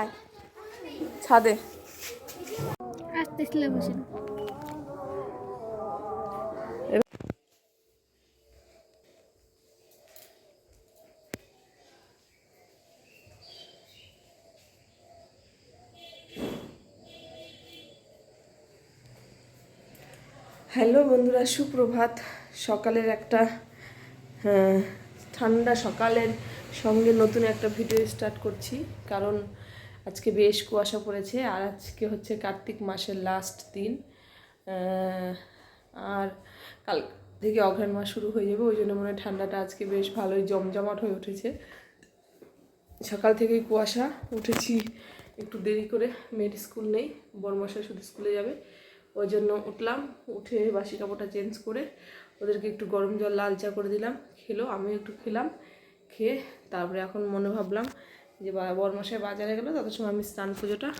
আয়। ছাদে। বসে। হ্যালো বন্ধুরা সুপ্রভাত। সকালের একটা ঠান্ডা সকালের সঙ্গে নতুন একটা ভিডিও স্টার্ট করছি। কারণ আজকে বেশ কুয়াশা পড়েছে আর আজকে হচ্ছে কার্তিক মাসের লাস্ট দিন। আর কাল থেকে অঘ্রাণ মাস শুরু হয়ে যাবে, ওই জন্য মনে ঠান্ডাটা আজকে বেশ ভালোই জমজমাট হয়ে উঠেছে। সকাল থেকেই কুয়াশা, উঠেছি একটু দেরি করে, মেয়ের স্কুল নেই বর্মশা শুধু স্কুলে যাবে। ওই জন্য উঠলাম, উঠে বাসি কাপড়টা চেঞ্জ করে ওদেরকে একটু গরম জল লাল চা করে দিলাম, খেলো, আমিও একটু খেলাম, খেয়ে তারপরে এখন মনে ভাবলাম যে বা বরমশাই বাজারে গেলো তত সময় আমি স্নান পুজোটা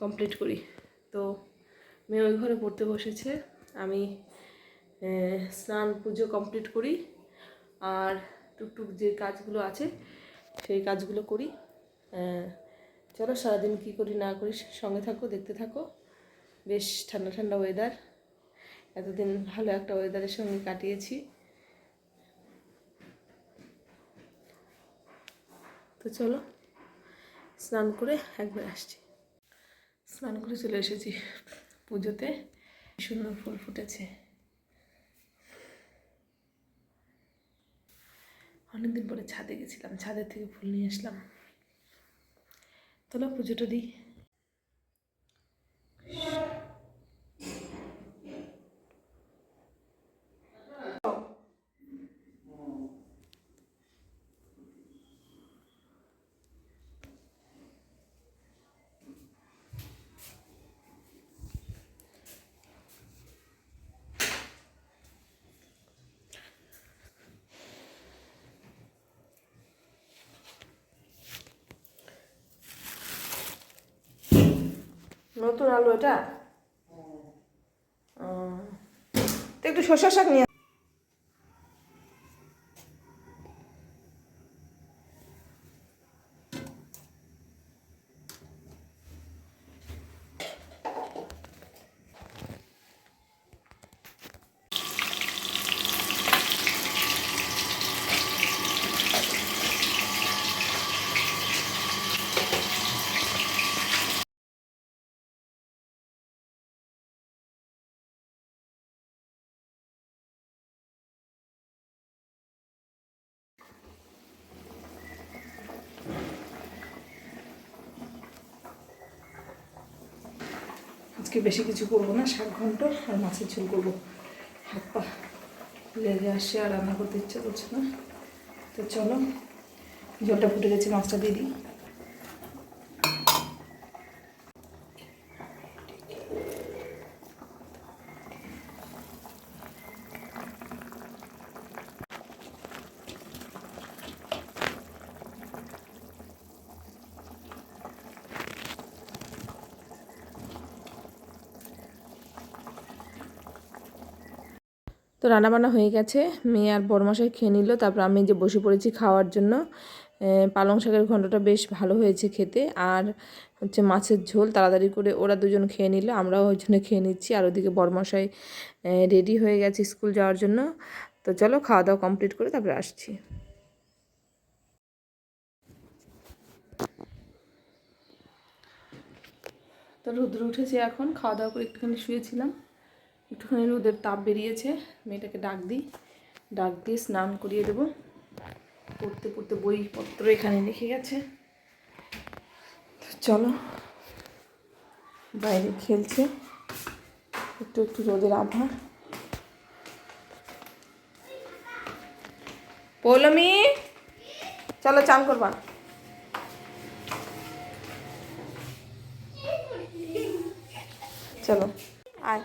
কমপ্লিট করি। তো মেয়ে ওই ঘরে পড়তে বসেছে। আমি স্নান পুজো কমপ্লিট করি। আর টুকটুক যে কাজগুলো আছে, সেই কাজগুলো করি। চলো সারাদিন কী করি না করি সঙ্গে থাকো, দেখতে থাকো। বেশ ঠান্ডা ঠান্ডা ওয়েদার এতদিন ভালো একটা ওয়েদারের সঙ্গে কাটিয়েছি। তো চলো। স্নান করে একবার আসছি। স্নান করে চলে এসেছি পুজোতে। সুন্দর ফুল ফুটেছে। অনেকদিন পরে ছাদে গেছিলাম, ছাদের থেকে ফুল নিয়ে আসলাম। তোলা পুজোটা দিই। নতুন আলু এটা। একটু শসা শাক নিয়ে আজকে বেশি কিছু করব না সাত ঘন্ট আর মাছের ঝোল করব। হাত পা লেগে আসে আর রান্না করতে ইচ্ছা করছে না। তো চলো, জলটা ফুটে গেছে, মাছটা দিয়ে দিই। তো রান্নাবান্না হয়ে গেছে। মেয়ে আর বড়মশাই খেয়ে নিল। তারপর আমি যে বসে পড়েছি খাওয়ার জন্য পালং শাকের ঘন্টটা বেশ ভালো হয়েছে খেতে। আর হচ্ছে মাছের ঝোল তাড়াতাড়ি করে ওরা দুজন খেয়ে নিল, আমরাও ওই জন্য খেয়ে নিচ্ছি। আর ওদিকে বড়মশাই রেডি হয়ে গেছে স্কুল যাওয়ার জন্য। তো চলো খাওয়া দাওয়া কমপ্লিট করে তারপরে আসছি। তো রুদ্র উঠেছে এখন, খাওয়া দাওয়া করে একটুখানি শুয়েছিলাম। একটুখানি রোদের তাপ বেরিয়েছে, মেয়েটাকে ডাক দিই। ডাক দিয়ে স্নান করিয়ে দেবো। পড়তে পড়তে বইপত্র এখানে রেখে গেছে। চলো, বাইরে খেলছে। একটু একটু রোদের আভা পৌলমি, চলো চান করবা। চলো, আয়।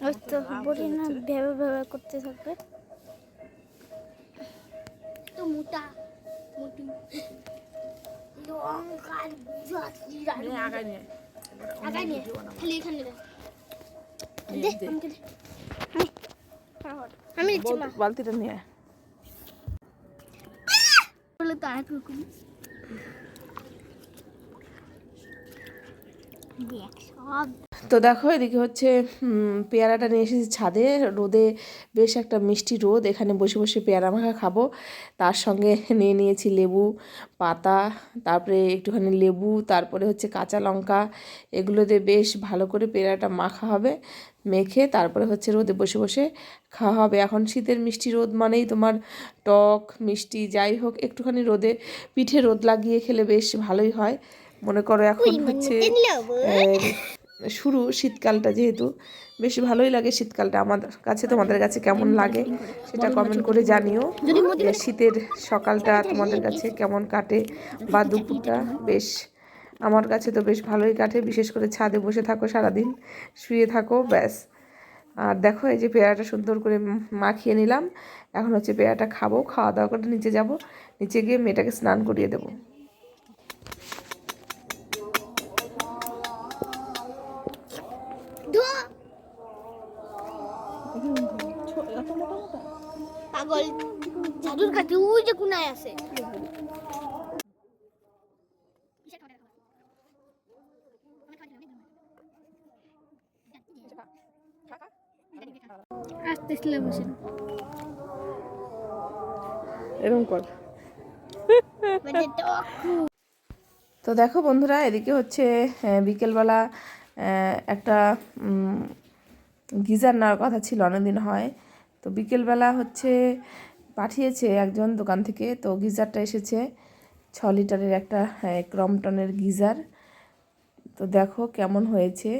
ওই তো বলি না ভেবে ভেবে করতে থাকবে। তো মোটা মোটি। লঙ্কার জাতিরা নিয়ে আগাই নিয়ে খালি এখানে দে নিয়ে দে দে। আমাকে দে। আমি- আমি দিচ্ছি মা। বালতিটা নিয়ে বলে তো আর রকম দেখ সব তো দেখো এদিকে হচ্ছে পেয়ারাটা নিয়ে এসেছি ছাদে। রোদে বেশ একটা মিষ্টি রোদ। এখানে বসে বসে পেয়ারা মাখা খাব। তার সঙ্গে নিয়ে নিয়েছি লেবু পাতা তারপরে একটুখানি লেবু তারপরে হচ্ছে কাঁচা লঙ্কা। এগুলো দিয়ে বেশ ভালো করে পেয়ারাটা মাখা হবে মেখে তারপরে হচ্ছে রোদে বসে বসে খাওয়া হবে। এখন শীতের মিষ্টি রোদ মানেই তোমার টক মিষ্টি যাই হোক একটুখানি রোদে পিঠে রোদ লাগিয়ে খেলে বেশ ভালোই হয়। মনে করো এখন হচ্ছে শুরু শীতকালটা যেহেতু, বেশ ভালোই লাগে শীতকালটা। আমাদের কাছে, তোমাদের কাছে কেমন লাগে সেটা কমেন্ট করে জানিও। শীতের সকালটা তোমাদের কাছে কেমন কাটে বা দুপুরটা? বেশ, আমার কাছে তো বেশ ভালোই কাটে। বিশেষ করে ছাদে বসে থাকো সারাদিন, শুয়ে থাকো, ব্যাস। আর দেখো, এই যে পেয়ারাটা সুন্দর করে মাখিয়ে নিলাম। এখন হচ্ছে পেয়ারাটা খাব খাওয়া দাওয়া করে নিচে যাব। নিচে গিয়ে মেয়েটাকে স্নান করিয়ে দেবো। ধো পাগল। জাদুর কাছে ওই যে কোনায় আছে। আস্তে আস্তে বসেন এরকম কর তো দেখো বন্ধুরা এদিকে হচ্ছে বিকেলবেলা একটা গিজার নেওয়ার কথা ছিল অনেকদিন হয়। তো বিকেলবেলা হচ্ছে পাঠিয়েছে একজন দোকান থেকে তো গিজারটা এসেছে ছ লিটারের একটা আহ, ক্রমটনের গিজার। তো দেখো কেমন হয়েছে।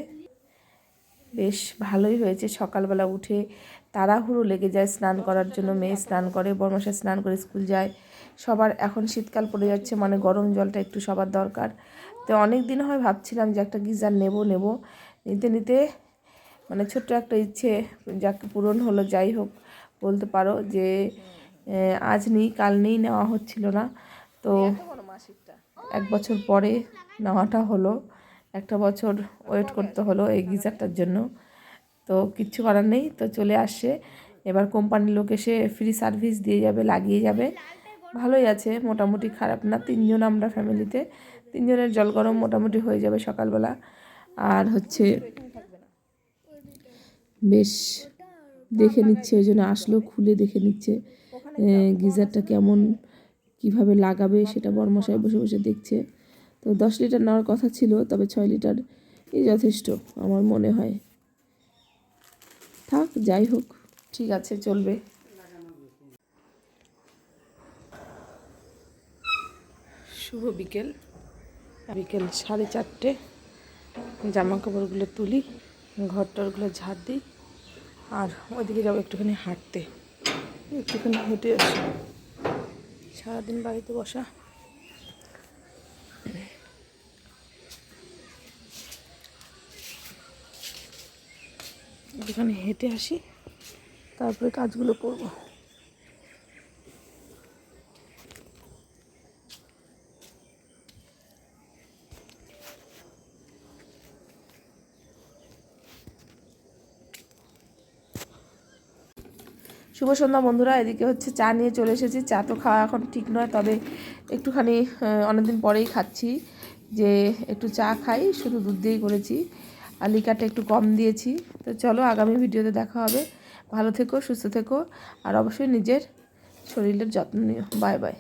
বেশ ভালোই হয়েছে। সকালবেলা উঠে তাড়াহুড়ো লেগে যায় স্নান করার জন্য। মেয়ে স্নান করে বর্মাসা স্নান করে স্কুল যায়। সবার এখন শীতকাল পড়ে যাচ্ছে মানে গরম জলটা একটু সবার দরকার। তো অনেক দিন হয় ভাবছিলাম যে একটা গিজার নেব নেব। নিতে নিতে মানে ছোট্ট একটা ইচ্ছে যাকে পূরণ হলো, যাই হোক বলতে পারো যে আজ নেই, কাল নেই নেওয়া হচ্ছিল না। তো এক বছর পরে নেওয়াটা হলো, একটা বছর ওয়েট করতে হলো এই গিজারটার জন্য। তো কিচ্ছু করার নেই, তো চলে আসছে। এবার কোম্পানির লোক এসে ফ্রি সার্ভিস দিয়ে যাবে, লাগিয়ে যাবে। ভালোই আছে, মোটামুটি খারাপ না। তিনজন আমরা ফ্যামিলিতে তিনজনের জল গরম মোটামুটি হয়ে যাবে সকালবেলা। আর হচ্ছে বেশ দেখে নিচ্ছে, ওই জন্য আসলো, খুলে দেখে নিচ্ছে গিজারটা কেমন, কীভাবে লাগাবে সেটা বর্মশাই বসে বসে দেখছে। তো দশ লিটার নেওয়ার কথা ছিল, তবে ছয় লিটার এই যথেষ্ট, আমার মনে হয়। থাক, যাই হোক। ঠিক আছে, চলবে। শুভ বিকেল। বিকেল সাড়ে চারটে। জামা কাপড়গুলো তুলি ঘর টরগুলো ঝাড় দিই, আর ওইদিকে যাব একটুখানি হাঁটতে। একটুখানি হেঁটে আসি। সারাদিন বাড়িতে বসা। একটুখানি হেঁটে আসি, তারপরে কাজগুলো করব। শুভ সন্ধ্যা বন্ধুরা, এদিকে হচ্ছে চা নিয়ে চলে এসেছি। চা তো খাওয়া এখন ঠিক নয়, তবে একটুখানি অনেকদিন পরেই খাচ্ছি যে একটু চা খাই, শুধু দুধ দিয়েই করেছি। আর লিকারটা একটু কম দিয়েছি। তো চলো আগামী ভিডিওতে দেখা হবে। ভালো থেকো, সুস্থ থেকো, আর অবশ্যই নিজের শরীরের যত্ন নিও। Bye bye.